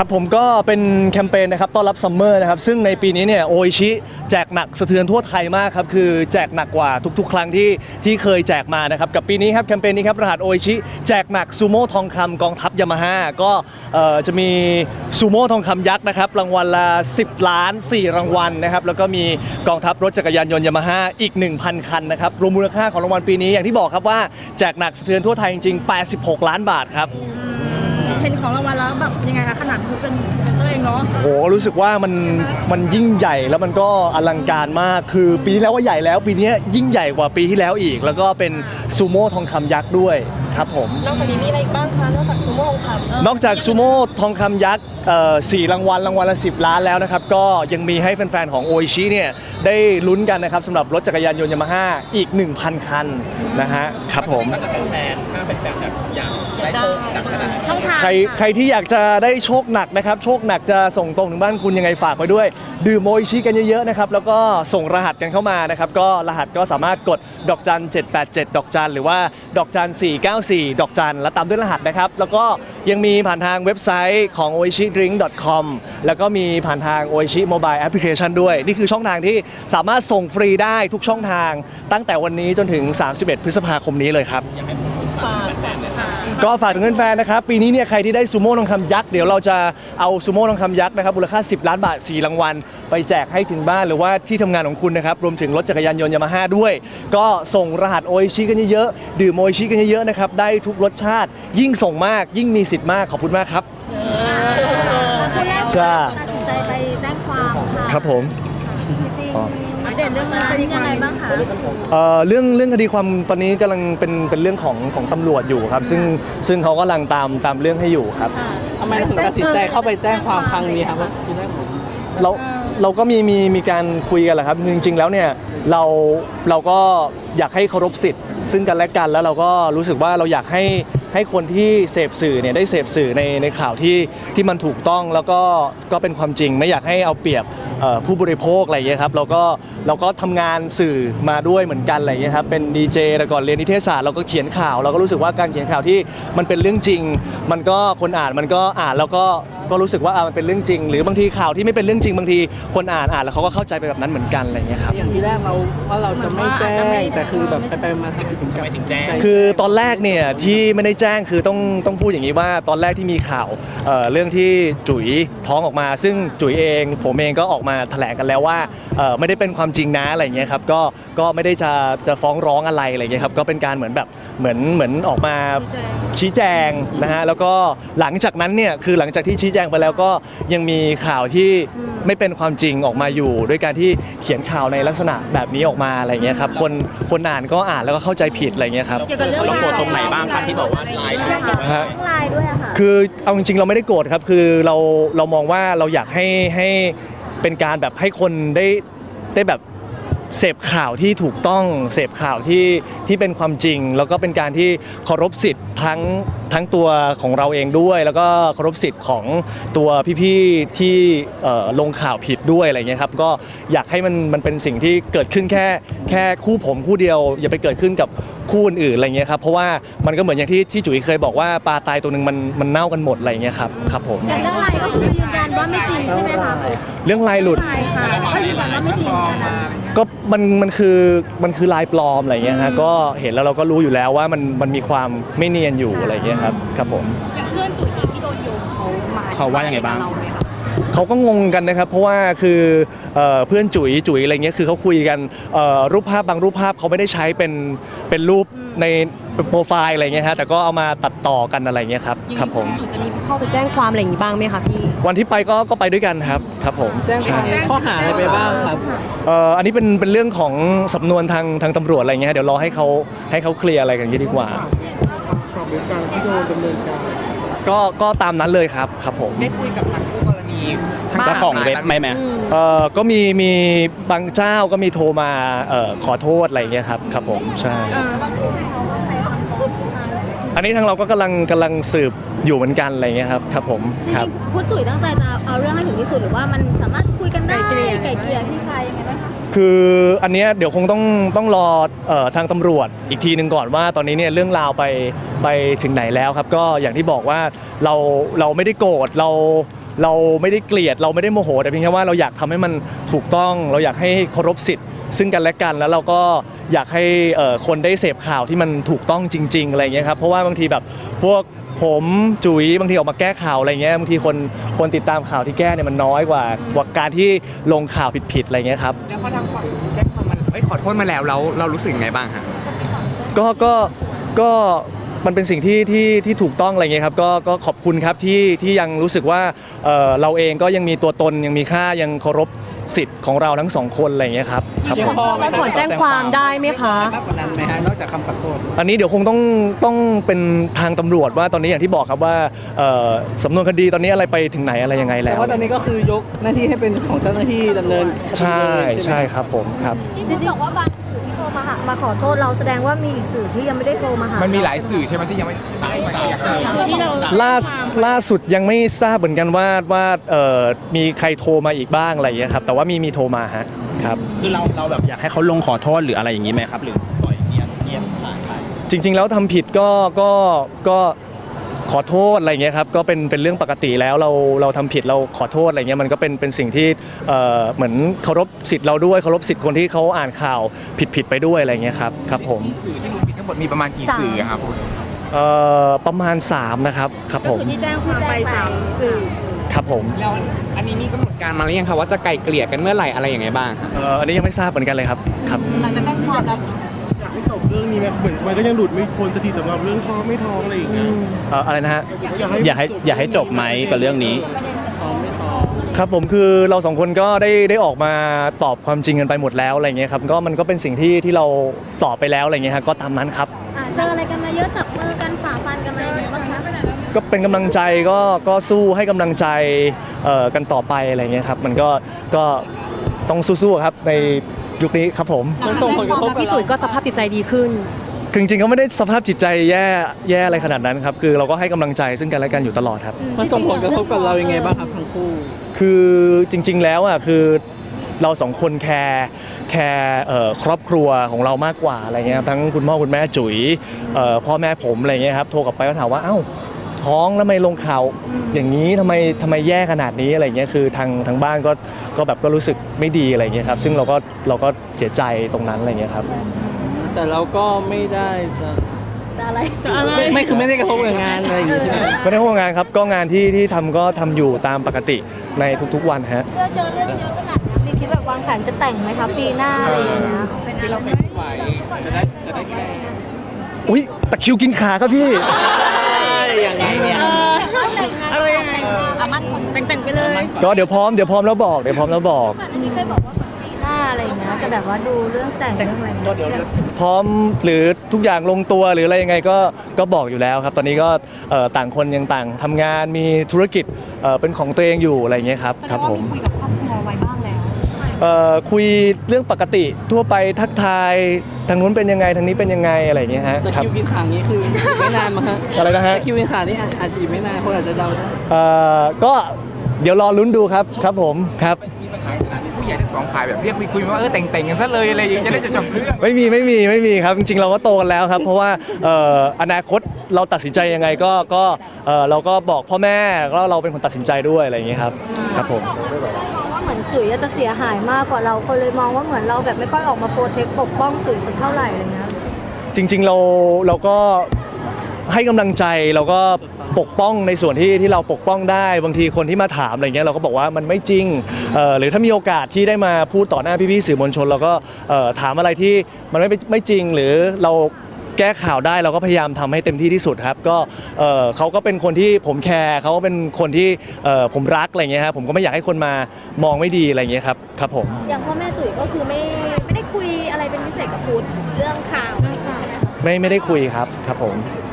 ครับผมก็เป็นแคมเปญนะครับต้อนรับซัมเมอร์นะครับซึ่งในปีนี้เนี่ยโออิชิแจกหนักสะเทือนทั่วไทยมากครับคือแจกหนักกว่าทุกๆ ครั้งที่ที่เคยแจกมานะครับกับปีนี้ครับแคมเปญนี้ครับรหัสโออิชิแจกหนักซูโม่ทองคำกองทัพยามาฮ่าก็เอ่อจะมีซูโม่ทองคำยักษ์นะครับรางวัลละ 10 ล้าน 4 รางวัลนะครับแล้วก็มีกองทัพรถจักรยานยนต์ยามาฮ่าอีก 1,000 คันนะครับรวมมูลค่าของรางวัลปีนี้อย่างที่บอกครับว่าแจกหนักสะเทือนทั่วไทยจริงๆ86 ล้านบาทครับ ของรางวัลแล้วแบบยังไงคะขนาดคุณเป็นพรีเซนเตอร์เองเนาะโหรู้สึกว่ามันมันยิ่งใหญ่แล้วมันก็อลังการมากคือปีที่แล้วว่าใหญ่แล้ว ปีนี้ยิ่งใหญ่กว่าปีที่แล้วอีก แล้วก็เป็นซูโม่ทองคำยักษ์ด้วยครับผม นอกจากนี้มีอะไรอีกบ้างคะนอกจากซูโม่ทองคำ นอกจากซูโม่ทองคำยักษ์เอ่อสี่รางวัลรางวัลละ 10 ล้านแล้วนะครับ ก็ยังมีให้แฟนๆ ของโออิชิเนี่ยได้ลุ้นกันนะครับสำหรับรถจักรยานยนต์ยามาฮ่าอีก 1,000 คันนะฮะครับผม ถ้าแฟนๆถ้าแฟนๆแบบอยากได้โชคจากขนาดไหนช่องทางใครใครที่อยากจะได้โชคหนักนะครับ โชคหนักจะส่งตรงถึงบ้านคุณยังไงฝากไว้ด้วย ดื่มโมอิชิกันเยอะๆนะครับแล้วก็ส่งรหัสกันเข้ามานะครับก็รหัสก็สามารถกดดอกจัน787 ดอกจันหรือว่าดอกจัน494 ดอกจันแล้วตามด้วยรหัสนะครับ แล้วก็ยังมีผ่านทางเว็บไซต์ของ oishidrink.com แล้วก็มีผ่านทาง oishi mobile application ด้วย นี่คือช่องทางที่สามารถส่งฟรีได้ทุกช่องทาง ตั้งแต่วันนี้จนถึง 31 พฤษภาคมนี้เลยครับกฝากค่ะก็ฝากถึงแฟนๆนะครับ ปีนี้เนี่ยใครที่ได้ซูโม่ทองคำยักษ์ เดี๋ยวเราจะเอาซูโม่ทองคำยักษ์นะครับมูลค่า 10 ล้านบาท 4 รางวัล ไปแจกให้ถึงบ้านหรือว่าที่ทำงานของคุณนะครับ รวมถึงรถจักรยานยนต์ยามาฮ่าด้วย ก็ส่งรหัสโออิชิกันเยอะๆดื่มโออิชิกันเยอะๆนะครับได้ทุกรสชาติ ยิ่งส่งมาก ยิ่งมีสิทธิ์มากขอบคุณมากครับคนแรกจ้า ตัดสินใจไปแจ้งความค่ะครับผม จริงอ๋อๆอัปเดตเรื่องนั้นตอนไปดีนี้กว่ายังไงบ้างคะเอ่อเรื่องเรื่องคดีความตอนนี้กำลังเป็นเป็นเรื่องของของตำรวจอยู่ครับ ซึ่งซึ่งเขากำลังตามตามเรื่องให้อยู่ครับ ทำไมถึงตัดสินใจเข้าไปแจ้งความครั้งนี้ครับว่าทีแรกผมเรา เราก็มีมีมีการคุยกันแหละครับ จริง ๆ แล้วเนี่ยเราเราก็อยากให้เคารพสิทธิ์ ซึ่งกันและกันแล้วเราก็รู้สึกว่าเราอยากให้ให้คนที่เสพสื่อเนี่ยได้เสพสื่อในในข่าวที่ที่มันถูกต้องแล้วก็ก็เป็นความจริงไม่อยากให้เอาเปรียบเอ่อผู้บริโภคอะไรอย่างเงี้ยครับเราก็เราก็ทำงานสื่อมาด้วยเหมือนกันอะไรอย่างเงี้ยครับเป็นดีเจแต่ก่อนเรียนนิเทศศาสตร์เราก็เขียนข่าว เราก็รู้สึกว่าการเขียนข่าวที่มันเป็นเรื่องจริง มันก็คนอ่านมันก็อ่านแล้วก็ ก็รู้สึกว่าอะมันเป็นเรื่องจริง หรือบางทีข่าวที่ไม่เป็นเรื่องจริงบางทีคนอ่านอ่านแล้วเขาก็เข้าใจไปแบบนั้นเหมือนกันอะไรอย่างเงี้ยครับ อย่างที่แรกเราว่าเราจะไม่แจ้งแต่คือแบบไปๆมาทำไมถึงถึงแจ้ง คือตอนแรกเนี่ยที่ไม่ได้แจ้งคือต้องต้องพูดอย่างนี้ว่าตอนแรกที่มีข่าวเอ่อเรื่องที่จุ๋ยท้องออกมา ซึ่งจุ๋ยเองผมเองก็ออกมาแถลงกันแล้วว่าเอ่อไม่ได้เป็นความจริงนะอะไรอย่างเงี้ยครับก็ก็ไม่ได้จะจะฟ้องร้องอะไรอะไรอย่างเงี้ยครับก็เป็นการเหมือนแบบเหมือนเหมือนออกมาชี้แจงนะฮะแล้วก็หลังจากนั้นเนี่ยคือหลังจากที่ชี้แจงไปแล้วก็ยังมีข่าวที่ไม่เป็นความจริงออกมาอยู่ ด้วยการที่เขียนข่าวในลักษณะแบบนี้ออกมาอะไรอย่างเงี้ยครับคนคนอ่านก็อ่านแล้วก็เข้าใจผิดอะไรอย่างเงี้ยครับ เกี่ยวกับเรื่องเราโกรธตรงไหนบ้างคะที่บอกว่าไลน์เรื่องเกี่ยวกับฮะเรื่องไลน์ด้วยอะค่ะ คือเอาจริงๆเราไม่ได้โกรธครับ คือเราเรามองว่าเราอยากให้ให้เป็นการแบบให้คนได้ได้แบบ เสพข่าวที่ถูกต้องเสพข่าวที่ที่เป็นความจริง แล้วก็เป็นการที่เคารพสิทธิ์ทั้งทั้งตัวของเราเองด้วย แล้วก็เคารพสิทธิ์ของตัวพี่ๆที่เอ่อลงข่าวผิดด้วยอะไรเงี้ยครับก็อยากให้มันมันเป็นสิ่งที่เกิดขึ้นแค่แค่คู่ผมคู่เดียว อย่าไปเกิดขึ้นกับคู่อื่นๆอะไรเงี้ยครับเพราะว่ามันก็เหมือนอย่างที่ที่จุ๋ยเคยบอกว่าปลาตายตัวหนึ่งมันมันเน่ากันหมดอะไรเงี้ยครับครับผมแต่เรื่องไลน์ก็คือยืนยันว่าไม่จริงใช่ไหมคะเรื่องลายหลุดไลน์ค่ะก็ยืนยันว่าไม่จริงอันนั้น ก็มันมันคือมันคือลายปลอมอะไรเงี้ยฮะก็เห็นแล้วเราก็รู้อยู่แล้วว่ามันมันมีความไม่เนียนอยู่อะไรเงี้ยครับครับผมเพื่อนจุ๋ยเองที่โดนโยงเขามาเขาว่ายังไงบ้าง เรหมคะ เขาก็งงกันนะครับเพราะว่าคือเอ่อเพื่อนจุ๋ยจุ๋ยอะไรเงี้ยคือเขาคุยกันเอ่อรูปภาพบางรูปภาพเขาไม่ได้ใช้เป็นเป็นรูปในโปรไฟล์อะไรเงี้ยฮะแต่ก็เอามาตัดต่อกันอะไรเงี้ยครับครับผมจุ๋ยจะมีเข้าไปแจ้งความอะไรอย่างนี้บ้างไหมคะพี่วันที่ไปก็ก็ไปด้วยกันครับครับผมแจ้งความใช่ข้อหาอะไรไปบ้างครับเอ่ออันนี้เป็นเป็นเรื่องของสำนวนทางทางตำรวจอะไรเงี้ยเดี๋ยวรอให้เขาให้เขาเคลียร์อะไรกันอย่างนี้ดีกว่าของเรื่องการที่โดนดำเนินการก็ก็ตามนั้นเลยครับครับผม ได้คุยกับทางคู่กร ณีบ้างเจ้าของเว็บไหมแม่เอ่อก็มีมีบางเจ้าก็มีโทรมาเอ่อขอโทษอะไรเงี้ยครับครับผมใช่ อันนี้ทางเราก็กำลังกำลังสืบอยู่เหมือนกันอะไรเงี้ยครับครับผมจริครับ งๆพูดจุ๋ยตั้งใจจะเอาเรื่องให้ถึงที่สุดหรือว่ามันสามารถคุยกันได้ไกลเกลี่ย ไก่เกลี่ยที่ใครยังไงบ้างคะคืออันเนี้ยเดี๋ยวคงต้องต้องรอเอ่อทางตำรวจอีกทีหนึ่งก่อนว่า ตอนนี้เนี่ยเรื่องราวไปไปถึงไหนแล้วครับ ก็อย่างที่บอกว่าเราเราไม่ได้โกรธเรา เราไม่ได้เกลียดเราไม่ได้โมโห แต่เพียงแค่ว่าเราอยากทำให้มันถูกต้อง เราอยากให้เคารพสิทธิ์ ซึ่งกันและกันแล้วเราก็อยากให้เอ่อคนได้เสพข่าวที่มันถูกต้องจริง ๆอะไรเงี้ยครับเพราะว่าบางทีแบบพวกผมจุ๋ยบางทีออกมาแก้ข่าวอะไรเงี้ยบางทีคนคนติดตามข่าวที่แก้เนี่ยมันน้อยกว่ากว่าการที่ลงข่าวผิดๆอะไรเงี้ยครับแล้วพอทางฝั่งแจ้งความมันเอ้ยขอโทษมาแล้วแล้วเรารู้สึกยังไงบ้างฮะก็ก็ก็ มันเป็นสิ่งที่ที่ที่ถูกต้องอะไรเงี้ยครับก็ก็ขอบคุณครับที่ที่ยังรู้สึกว่าเอ่อเราเองก็ยังมีตัวตนยังมีค่ายังเคารพสิทธิ์ของเราทั้งสองคนอะไรเงี้ยครับครับเพียผงมพอไหมถอนแจ้งความได้ไหมคะ มากกว่านั้นไหมฮะนอกจากคำขอโทษ อันนี้เดี๋ยวคงต้องต้องเป็นทางตำรวจว่าตอนนี้อย่างที่บอกครับว่าเอ่อสำนวนคดีตอนนี้อะไรไปถึงไหนอะไรยังไงแต่แล้ว ว่าตอนนี้ก็คือยกหน้าที่ให้เป็นของเจ้าหน้าที่ดำเนินคดีใช่เลยใช่ครับผมครับจริงๆบอกว่าบางสื่อที่โทร มาหามาขอโทษเราแสดงว่ามีอีกสื่อที่ยังไม่ได้โทรมาหามันมีหลายสื่อใช่ไหมที่ยังไม่ที่เราล่าสล่าสุดยังไม่ทราบเหมือนกันว่าว่าเอ่อมีใครโทรมาอีกบ้างอะไรอย่างเงี้ยครับแต่ว่ามีมีโทรมาฮะครับ คือเราเราแบบอยากให้เขาลงขอโทษหรืออะไรอย่างนี้ไหมครับ หรือปล่อยเงียบเงียบผ่านไปจริง ๆ แล้วทำผิดก็ก็ก็ ขอโทษอะไรเงี้ยครับก็เป็นเป็นเรื่องปกติแล้วเราเราทำผิดเราขอโทษอะไรเงี้ยมันก็เป็นเป็นสิ่งที่เอ่อเหมือนเคารพสิทธิ์เราด้วยเคารพสิทธิ์คนที่เขาอ่านข่าวผิดผิดๆไปด้วยอะไรเงี้ยครับครับผมสื่อที่รู้ผิดทั้งหมดมีประมาณกี่สื่ออะครับคุณเอ่อประมาณ 3 นะครับครับผมที่แจ้งความไปสามสื่อ ครับผมแล้วอันนี้มีกำหนดการมาหรือยังครับว่าจะไกลเกลี่ยกันเมื่อไหร่อะไรยังไงบ้างครับเอ่ออันนี้ยังไม่ทราบเหมือนกันเลยครับครับ หลังจากแจ้งความแล้ว อยากให้จบเรื่องนี้ไหมเหมือนมันก็ยังหลุดไม่พ้นสักทีสำหรับเรื่องท้องไม่ท้องอะไรอย่างเงี้ยเอ่ออะไรนะฮะ อยากให้อยากให้จบไหมกับเรื่องนี้ครับผมคือเราสองคนก็ได้ได้ออกมาตอบความจริงกันไปหมดแล้วอะไรเงี้ยครับก็มันก็เป็นสิ่งที่ที่เราตอบไปแล้วอะไรเงี้ยครับก็ตามนั้นครับ อ่าเจออะไรกันมาเยอะจับมือกันฝ่าฟันกันมายังไงบ้างคะก็เป็นกำลังใจก็ก็สู้ให้กำลังใจเอ่อกันต่อไปอะไรเงี้ยครับมันก็ก็ต้องสู้ๆครับใน ยุคนี้ครับผมมันส่งผลกระทบกับพี่เราจุ๋ยก็สภาพจิตใจดีขึ้นคือจริงๆก็ไม่ได้สภาพจิตใจแย่แย่อะไรขนาดนั้นครับคือเราก็ให้กำลังใจซึ่งกันและกันอยู่ตลอดครับมันส่งผลกระทบกับเรายังไงบ้างครับทั้งคู่ คือจริง ๆ แล้วอะคือเราสองคนแคร์แคร์เอ่อครอบครัวของเรามากกว่าอะไรเงี้ยครับทั้งคุณพ่อคุณแม่จุ๋ยเอ่อพ่อแม่ผมอะไรเงี้ยครับโทรกลับไปก็ถามว่าเอ้า ท้องแล้วทำไมลงข่าวอย่างนี้ทำไมทำไมแย่ขนาดนี้อะไรเงี้ยคือทางทางบ้านก็ก็แบบก็รู้สึกไม่ดีอะไรเงี้ยครับซึ่งเราก็เราก็เสียใจตรงนั้นอะไรเงี้ยครับ แต่เราก็ไม่ได้จะจะอะไรไม่ไม่คือไม่ได้กระทบกับงานอะไรอย่างงี้ใช่ไหมไม่ได้ห่วงงานครับก็งานที่ที่ทำก็ทำอยู่ตามปกติในทุกๆวันฮะเพื่อเจอเรื่องเยอะขนาดนี้มีคิดแบบวางแผนจะแต่งไหมคะปีหน้าอะไรอย่างเงี้ยที่เราเคยพูดไว้จะได้จะได้แก้อุ้ยตะคริวกินขาครับพี่ อย่างนี้เนี่ยแต่งงานอะไรยังไงแต่งงานอามันแต่งแต่งๆไปเลยก็เดี๋ยวพร้อมเดี๋ยวพร้อมแล้วบอกเดี๋ยวพร้อมแล้วบอกก่อนอันนี้เคยบอกว่าแบบปีหน้าอะไรอย่างเงี้ยจะแบบว่าดูเรื่องแต่งเรื่องอะไรเงี้ยพร้อมหรือทุกอย่างลงตัวหรืออะไรยังไงก็ก็บอกอยู่แล้วครับ ตอนนี้ก็เอ่อต่างคนยังต่างทำงานมีธุรกิจเอ่อเป็นของตัวเองอยู่อะไรอย่างเงี้ยครับครับผม คุยกับครอบครัวไว้บ้างแล้ว เอ่อคุยเรื่องปกติทั่วไปทักทาย ทางนู้นเป็นยังไงทางนี้เป็นยังไงอะไรอย่างเงี้ยฮะแต่ครับ คิวกินขางนี้คือไม่นานมั้งฮะอะไรนะฮะ แต่คิวกินขางนี่อาจอาจจะอีกไม่นานคนอาจจะเดาได้เอ่อก็เดี๋ยวรอลุ้นดูครับครับผมครับ มีปัญหาขนาดนี้ผู้ใหญ่ทั้งสองฝ่ายแบบเรียกคุยคุยๆว่าเออแต่งแต่งๆกันซะเลยอะไรอย่างเงี้ยจะได้จบเรื่องไม่มีไม่มีไม่มีครับจริงๆ เราก็โตกันแล้วครับ เพราะว่าเอ่ออนาคตเราตัดสินใจยังไงก็ก็เอ่อเราก็บอกพ่อแม่แล้วเราเป็นคนตัดสินใจด้วยอะไรอย่างเงี้ยครับครับผมมองว่าเหมือน จุ๋ยจะเสียหายมากกว่าเราคนเลยมองว่าเหมือนเราแบบไม่ค่อยออกมาโปรเทคปกป้องจุ๋ยสักเท่าไหร่อะไรเงี้ยจริง ๆเราเราก็ให้กำลังใจเราก็ปกป้องในส่วนที่ที่เราปกป้องได้บางทีคนที่มาถามอะไรเงี้ยเราก็บอกว่ามันไม่จริงเอ่อหรือถ้ามีโอกาสที่ได้มาพูดต่อหน้าพี่ๆสื่อมวลชน เราก็เอ่อถามอะไรที่มันไม่ไม่จริงหรือเรา แก้ข่าวได้เราก็พยายามทำให้เต็มที่ที่สุดครับ ก็เอ่อเขาก็เป็นคนที่ผมแคร์เขาก็เป็นคนที่เอ่อผมรักอะไรเงี้ยครับผมก็ไม่อยากให้คนมามองไม่ดีอะไรเงี้ยครับครับผมอย่างพ่อแม่จุ๋ยก็คือไม่ไม่ได้คุยอะไรเป็นพิเศษกับพุทธเรื่องข่าวใช่ไหมคะไม่ไม่ได้คุยครับครับผมอ